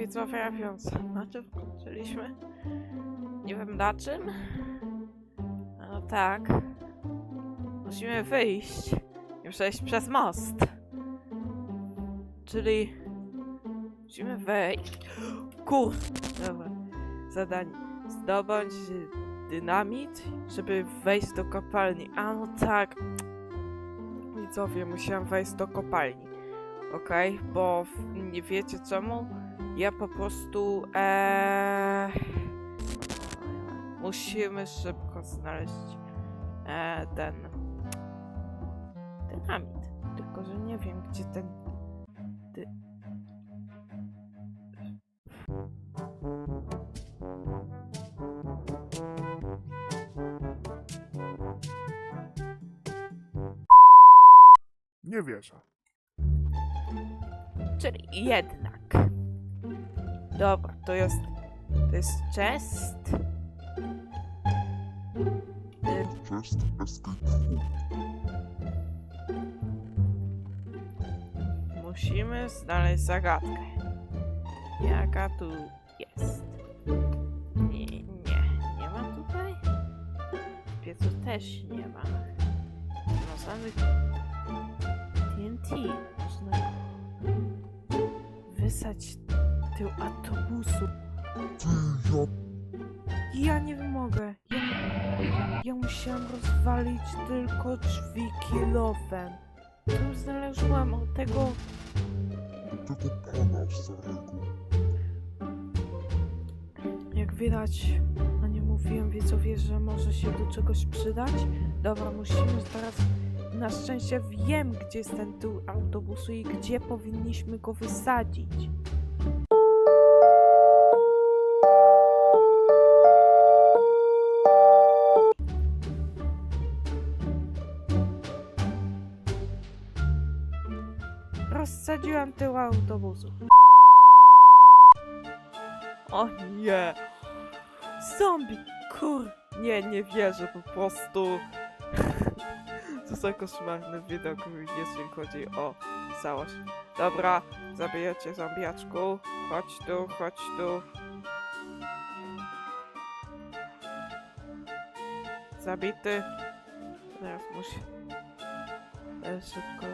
widzowie, więc na czym skończyliśmy? Nie wiem na czym. No tak. Musimy wyjść i przejść przez most. Czyli musimy wejść. Kur... Dobra. Zadanie. Zdobądź dynamit, żeby wejść do kopalni. A no tak. Widzowie, musiałam wejść do kopalni. Okej, bo w- nie wiecie czemu? Ja po prostu. Eee, musimy szybko znaleźć e, ten dynamit. Tylko, że nie wiem, gdzie ten. Dy... Nie wierzę. Czyli jednak. Dobra, to jest. To jest chest. Just escape. Musimy znaleźć zagadkę. Jaka tu jest? Nie, nie, nie ma tutaj? W piecu też nie ma. Możemy... TNT. Można wysać tył autobusu. Ty, ja Ja nie mogę. Ja, ja musiałam rozwalić tylko drzwi kilofem. Tu znalazłam od tego tego pana starego. Jak widać, a nie mówiłem widzowie, że może się do czegoś przydać? Dobra, musimy teraz... Na szczęście wiem, gdzie jest ten tył autobusu i gdzie powinniśmy go wysadzić. Rozsadziłam tył autobusu. O nie! Zombie! Kur... Nie, nie wierzę po prostu. To za koszmarny widok, jeśli chodzi o całość. Dobra, zabijecie zombiaczku. Chodź tu, chodź tu. Zabity. Teraz musi... e, Szybko...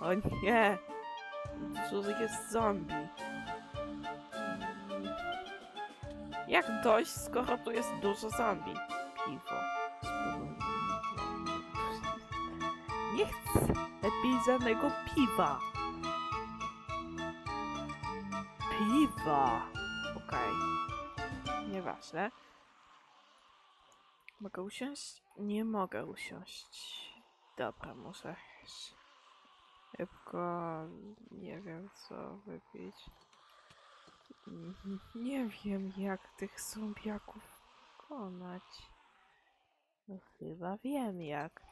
O nie! Dużo jest zombie. Jak dojść, skoro tu jest dużo zombie? Piwo. Nie chcę lepiej żadnego piwa. Piwa. Okej. Nieważne. Mogę usiąść? Nie mogę usiąść. Dobra, muszę szybko, nie wiem co wypić. Nie wiem jak tych zombiaków pokonać. No chyba wiem jak.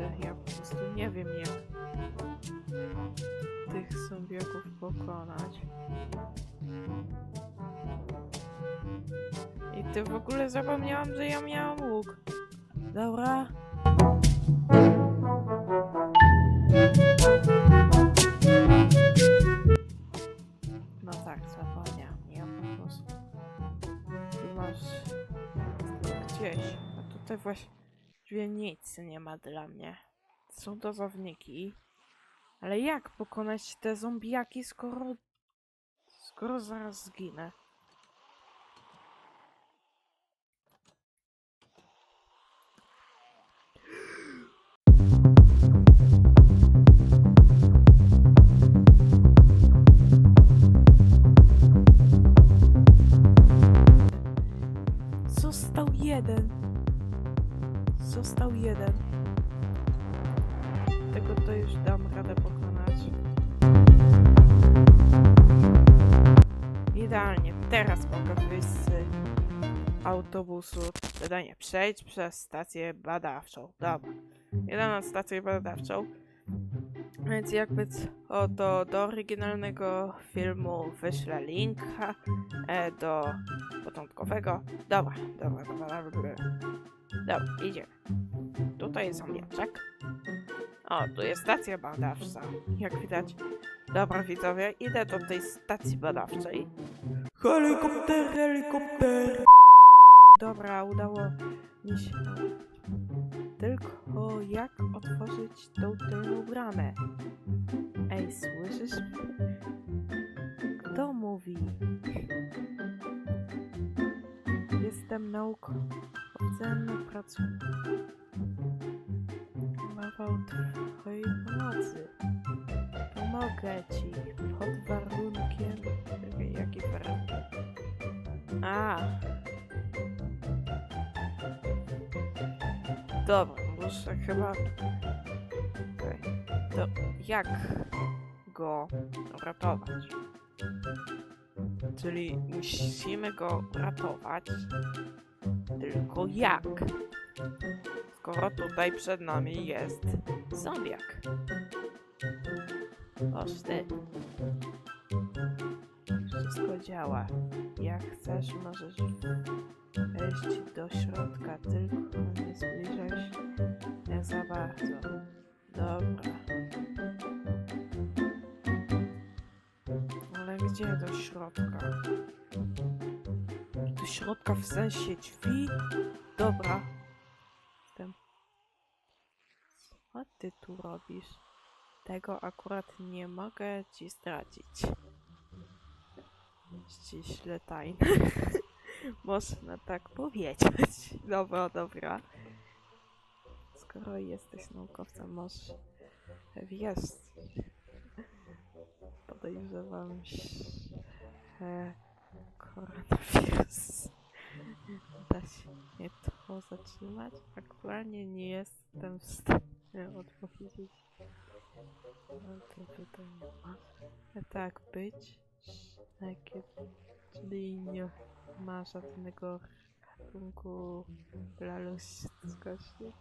Ty, ja po prostu nie wiem jak tych zombiaków pokonać. I ty w ogóle zapomniałam, że ja miałam łuk. Dobra. No tak, zapomniałam. Ja po prostu. Tu masz gdzieś. A tutaj właściwie nic nie ma dla mnie. Są dozowniki. Ale jak pokonać te zombiaki, skoro. skoro zaraz zginę? Został jeden. Został jeden. Tego to już dam radę pokonać. Idealnie, teraz mogę wyjść z autobusu. Zadanie, przejdź przez stację badawczą. Dobra, jedę na stację badawczą. Więc jakby co, do, do oryginalnego filmu wyślę linka e, do początkowego. Dobra, dobra, dobra, dobra. Dobra, idziemy. Tutaj jest zombiaczek. O, tu jest stacja badawcza, jak widać. Dobra, widzowie, idę do tej stacji badawczej. Helikopter, helikopter! Dobra, udało mi się. Tylko jak otworzyć tą tylną bramę? Ej, słyszysz? Kto mówi? Jestem naukowcem, pracuję. Mowa o twojej pomocy. Pomogę ci pod warunkiem... Jaki warunkiem? A. Dobra, muszę chyba... Okej. To jak go ratować? Czyli musimy go ratować. Tylko jak? Skoro tutaj przed nami jest zombiak. Oż. Wszystko działa. Jak chcesz, możesz wejść do środka, tylko nie zbliżaj gdzie do środka? Do środka w sensie drzwi? Dobra. Jestem. Co ty tu robisz? Tego akurat nie mogę ci stracić. Ściśle tajne. Można tak powiedzieć. Dobra, dobra. Skoro jesteś naukowcem, możesz wiesz. Podejrzewam że koronawirus. Da się mnie to zatrzymać? Aktualnie nie jestem w stanie odpowiedzieć na to pytanie. Tak być, czyli nie ma żadnego ratunku dla ludzkości.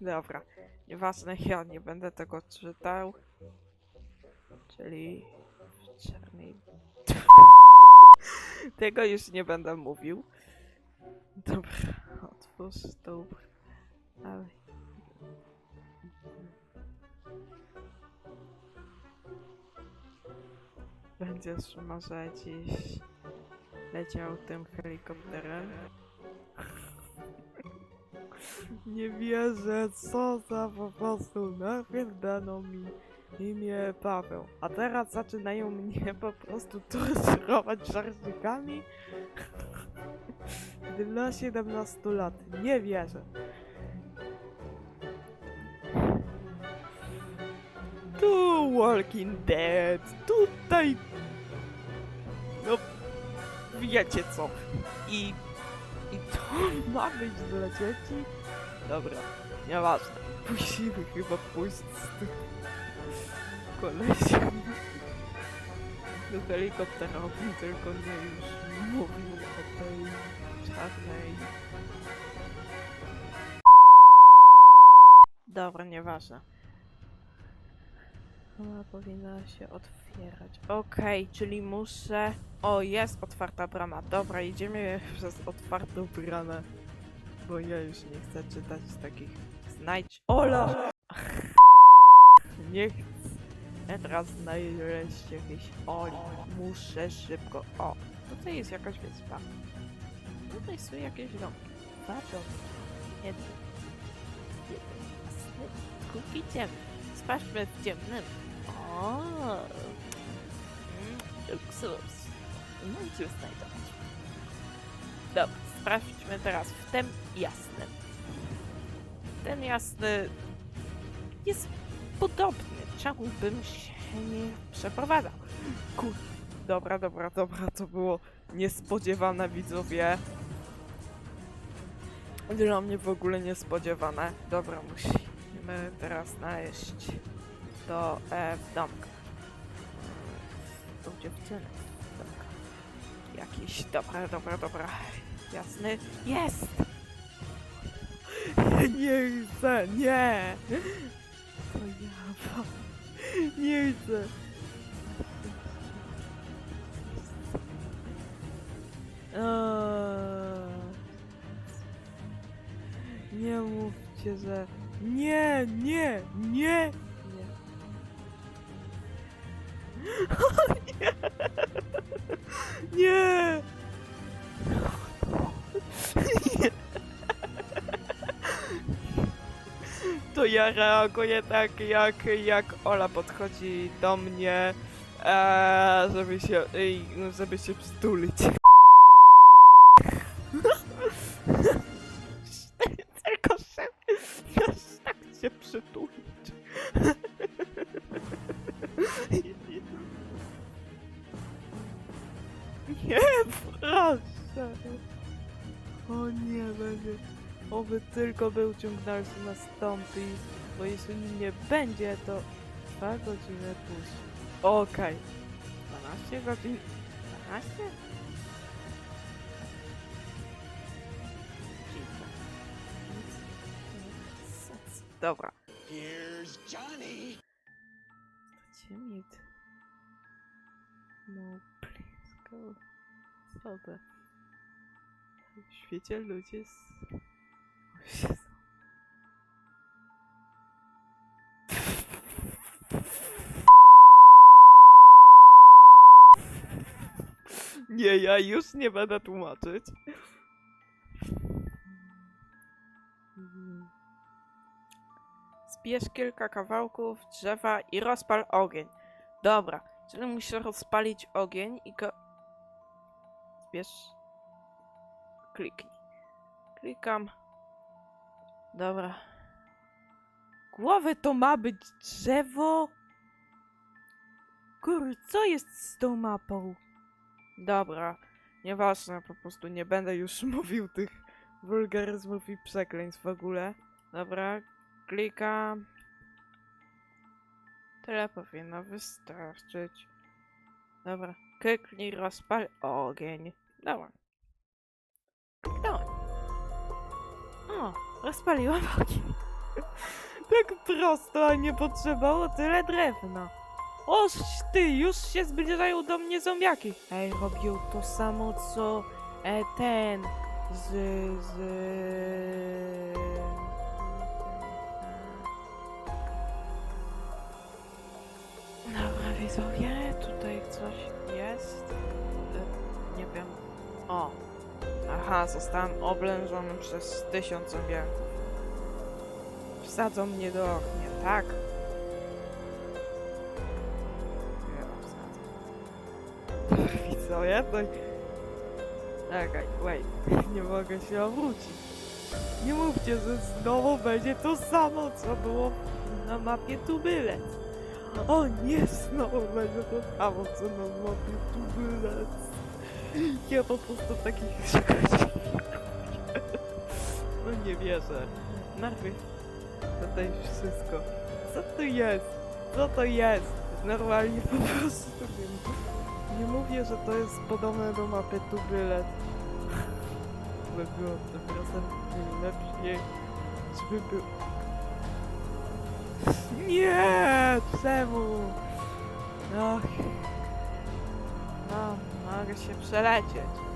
Dobra, nieważne, ja nie będę tego czytał. Czyli w czarnej... tego już nie będę mówił. Dobra, otwórz tą... Ale... Będziesz może dziś leciał tym helikopterem? Nie wierzę, co za po prostu najpierw dano mi imię Paweł, a teraz zaczynają mnie po prostu torturować żarcikami? Dla 17 lat, nie wierzę. Tu Walking Dead, tutaj... No, wiecie co. I... I to ma być dla dzieci? Dobra, nieważne. Musimy chyba pójść z tym kolesiem do helikoptera, tylko nie już mówił o tej czarnej... Dobra, nieważne. Ona powinna się otwierać. Okej, czyli muszę... O, jest otwarta brama. Dobra, idziemy przez otwartą bramę. Bo ja już nie chcę czytać takich... Znajdź... Ola! nie chcę. Ja teraz znaleźć jakieś Oli. Muszę szybko... O, tutaj jest jakaś wyspa. Tutaj są jakieś domki. Dwa domki. Jeden. Jeden. Drugi ciemny. W ciemnym. O, mm, luksus. No i cóż znajdować. Dobra, sprawdźmy teraz w tym jasnym. Ten jasny jest podobny. Czemu bym się nie przeprowadzał? Kur... Dobra, dobra, dobra, to było niespodziewane, widzowie. Dla mnie w ogóle niespodziewane. Dobra, musimy teraz znaleźć to e, w domku. Tą dziewczynę. Jakiś, dobra, dobra, dobra. Jasny. Jest! Nie chcę, nie! To ja, nie chcę. Eee. Nie mówcie, że... Nie, nie, nie! Nie. nie! Nie! Nie! To ja reaguję tak, jak, jak Ola podchodzi do mnie, e, żeby się, no, żeby się przytulić. Oby tylko był ciąg dalszy nastąpi, bo jeśli nie będzie, to dwa godziny później. Okej. 12 godzin. 12? Dziwne. Nic sensu. Dobra. Here's Johnny. Dajcie mi t- No, please go. Co to? W świecie ludzie z... Nie, ja już nie będę tłumaczyć. Zbierz kilka kawałków drzewa i rozpal ogień. Dobra, czyli muszę rozpalić ogień i go... Zbierz... Kliknij. Klikam. Dobra. Głowy to ma być drzewo? Kur, co jest z tą mapą? Dobra, nieważne, po prostu nie będę już mówił tych wulgaryzmów i przekleństw w ogóle. Dobra, klikam. Tyle powinno wystarczyć. Dobra, kliknij, rozpal ogień. Dobra. Kliknąłem. O, rozpaliłam ogień. tak prosto, a nie potrzebowało tyle drewna. Oż ty, już się zbliżają do mnie zombiaki. Ej, robią to samo co e, ten z... z... Dobra, widzowie, tutaj coś jest. E, nie wiem. O. Aha, zostałem oblężony przez tysiąc zombiaków. Wsadzą mnie do ognia, tak? Widzowie, to... Czekaj, wait. Nie mogę się obrócić. Nie mówcie, że znowu będzie to samo, co było na mapie Tubylec. O nie, znowu będzie to samo, co na mapie Tubylec. Ja po prostu takich rzeczy No nie wierzę. Najpierw tutaj wszystko. Co to jest? Co to jest? Normalnie po prostu nie, nie mówię, że to jest podobne do mapy Tubylec. By było tym razem lepiej, żeby był... Nie! Czemu? Ach. Mogę się przelecieć.